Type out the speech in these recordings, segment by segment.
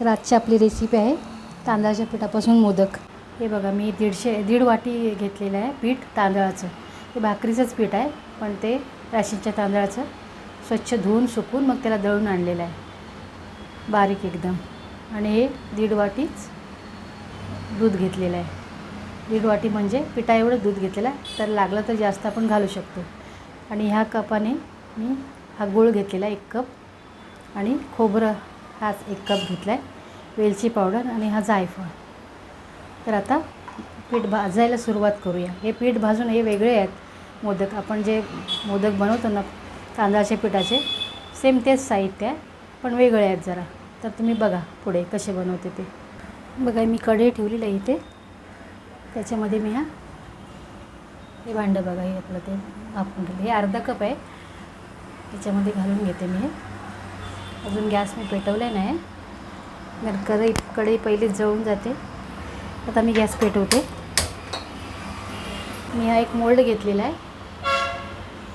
तर आजची आपली रेसिपी आहे तांदळाच्या पिठापासून मोदक. हे बघा मी दीडशे दीड वाटी घेतलेलं आहे पीठ तांदळाचं. हे भाकरीचंच पीठ आहे पण ते राशीच्या तांदळाचं. स्वच्छ धुवून सुकून मग त्याला दळून आणलेलं आहे. बारीक एकदम. आणि हे दीड वाटीच दूध घेतलेलं आहे. दीड वाटी म्हणजे पिठा एवढं दूध घेतलेलं आहे तर लागलं तर जास्त आपण घालू शकतो. आणि ह्या कपाने मी हा गूळ घेतलेला आहे एक कप. आणि खोबरं हाच एक कप घेतला आहे वेलची पावडर आणि हा जायफळ. तर आता पीठ भाजायला सुरुवात करूया. हे पीठ भाजून हे वेगळे आहेत. मोदक आपण जे मोदक बनवतो ना तांदळाच्या पिठाचे सेम तेच साहित्य आहे पण वेगळे आहेत जरा. तर तुम्ही बघा पुढे कसे बनवते ते. बघा मी कढई ठेवलेलं आहे इथे. त्याच्यामध्ये मी हा हे भांडं बघा हे आपलं ते वापरून हे अर्धा कप आहे. त्याच्यामध्ये घालून घेते मी हे. अजून गॅस मी पेटवला नाही. तर कढई कढई पहिलीच जळून जाते. आता मी गॅस पेटवते. मी हा एक मोल्ड घेतलेला आहे.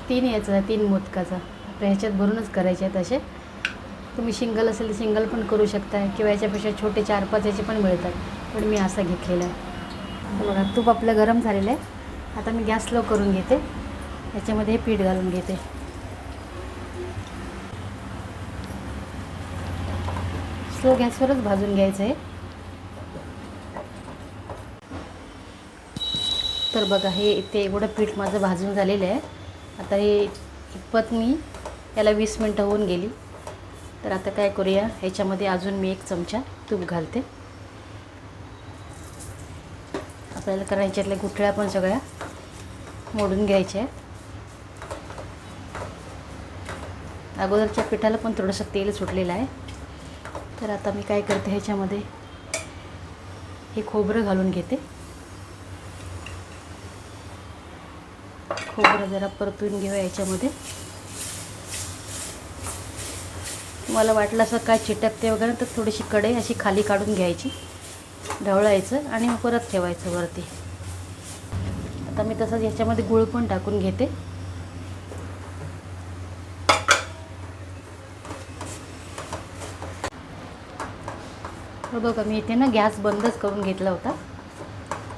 तीन याचा तीन मोदकाचा. आपल्या ह्याच्यात भरूनच करायचे आहेत असे. तुम्ही सिंगल असेल तर सिंगल पण करू शकता किंवा याच्यापेक्षा छोटे चार पाच याचे पण मिळतात. पण मी असा घेतलेला आहे. बघा तूप आपलं गरम झालेलं आहे. आता मी गॅस स्लो करून घेते. याच्यामध्ये हे पीठ घालून घेते. स्लो गॅसवरच भाजून घ्यायचं आहे. तर बघा हे ते एवढं पीठ माझं भाजून झालेलं आहे. आता हे इतपत मी याला वीस मिनटं होऊन गेली. तर आता काय करूया ह्याच्यामध्ये अजून मी एक चमचा तूप घालते. आपल्याला कारण ह्याच्यातल्या गुठळ्या पण सगळ्या मोडून घ्यायच्या आहेत. अगोदरच्या पिठाला पण थोडंसं तेल सुटलेलं आहे. तर आता मी काय करते ह्याच्यामध्ये हे खोबरं घालून घेते. खोबरं जरा परतून घेऊया याच्यामध्ये. तुम्हाला वाटलं असं काय चिटकते वगैरे तर थोडीशी कढई अशी खाली काढून घ्यायची ढवळायचं आणि मग परत ठेवायचं वरती. आता मी तसंच याच्यामध्ये गुळ पण टाकून घेते. हो बघा मी इथे ना गॅस बंदच करून घेतला होता.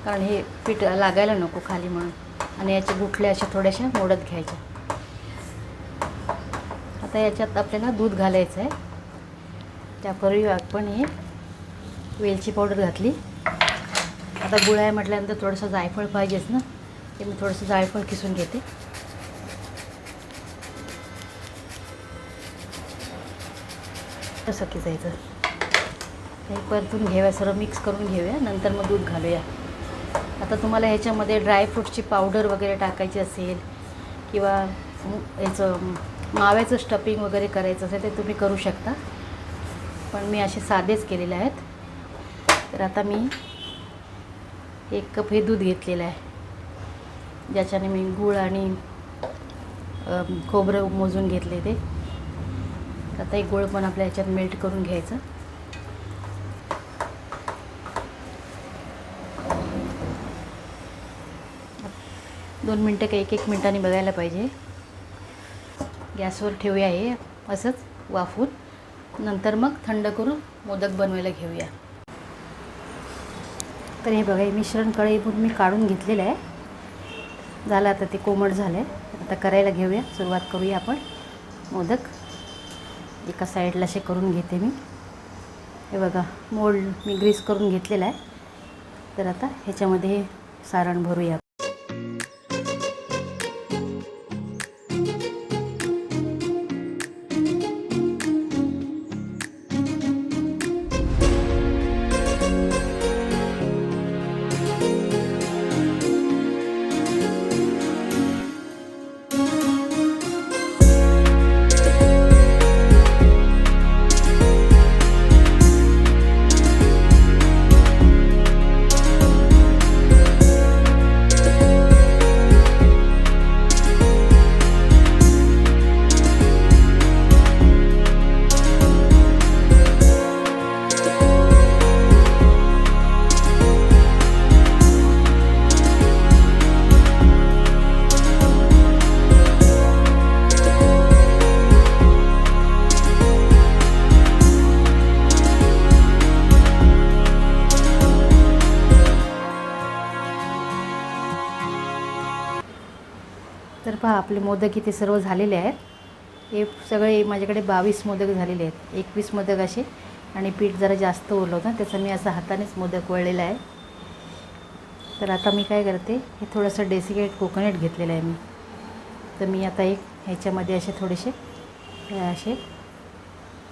कारण हे पीठ लागायला नको खाली म्हणून. आणि याचे गुठले अशा थोड्याशा मोडत घ्यायच्या. आता याच्यात आपल्याला दूध घालायचं आहे. त्यापूर्वी आपण हे वेलची पावडर घातली. आता गुळ आहे म्हटल्यानंतर थोडंसं जायफळ पाहिजेच ना. ते मी थोडंसं जायफळ किसून घेते. तसं किसायचं. हे परतून घेऊया सर्व मिक्स करून घेऊया नंतर मग दूध घालूया. आता तुम्हाला ह्याच्यामध्ये ड्रायफ्रूटची पावडर वगैरे टाकायची असेल किंवा याचं माव्याचं स्टफिंग वगैरे करायचं असेल ते तुम्ही करू शकता. पण मी असे साधेच केलेले आहेत. तर आता मी एक कप हे दूध घेतलेलं आहे. ज्याच्याने मी गूळ आणि खोबरं मोजून घेतले ते. आता एक गूळ पण आपल्या ह्याच्यात मेल्ट करून घ्यायचं. दोन मिनटं का एक एक मिनटांनी बघायला पाहिजे. गॅसवर ठेवूया हे असंच वाफून. नंतर मग थंड करून मोदक बनवायला घेऊया. तर हे बघा हे मिश्रण कढईतून मी काढून घेतलेलं आहे. झालं आता ते कोमट झालं आहे आता करायला घेऊया. सुरुवात करूया आपण. मोदक. एका साईडला असे करून घेते मी. हे बघा मोल्ड मी ग्रीस करून घेतलेला आहे. तर आता ह्याच्यामध्ये सारण भरूया तर पहा आपले मोदक इथे सर्व झालेले आहेत. हे सगळे माझ्याकडे बावीस मोदक झालेले आहेत. एकवीस मोदक असे. आणि पीठ जरा जास्त उरलं होतं त्याचं मी असं हातानेच मोदक वळलेलं आहे. तर आता मी काय करते हे थोडंसं डेसिकेट कोकोनट घेतलेलं आहे मी. तर मी आता एक ह्याच्यामध्ये असे थोडेसे असे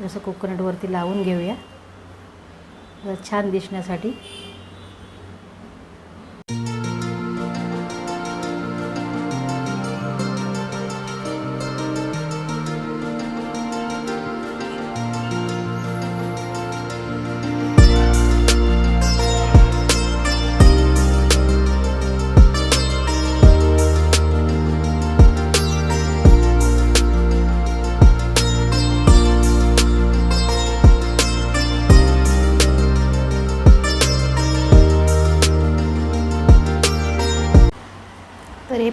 जसं कोकोनटवरती लावून घेऊया. छान दिसण्यासाठी.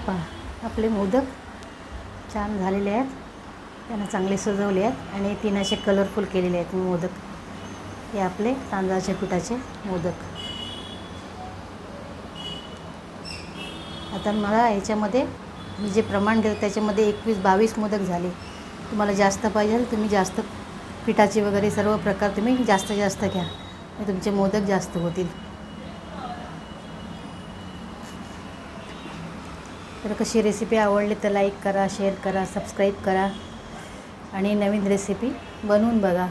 पहा आपले मोदक छान झालेले आहेत. त्यांना चांगले सजवले आहेत आणि तीन असे कलरफुल केलेले आहेत मोदक. हे आपले तांदळाच्या पिठाचे मोदक. आता मला याच्यामध्ये मी जे प्रमाण दिलं त्याच्यामध्ये एकवीस बावीस मोदक झाले. तुम्हाला जास्त पाहिजे तुम्ही जास्त पिठाचे वगैरे सर्व प्रकार तुम्ही जास्त जास्त घ्या. तुमचे मोदक जास्त होतील. तर कशी रेसिपी आवडली तर लाईक करा शेअर करा सबस्क्राईब करा. आणि नवीन रेसिपी बनवून बघा.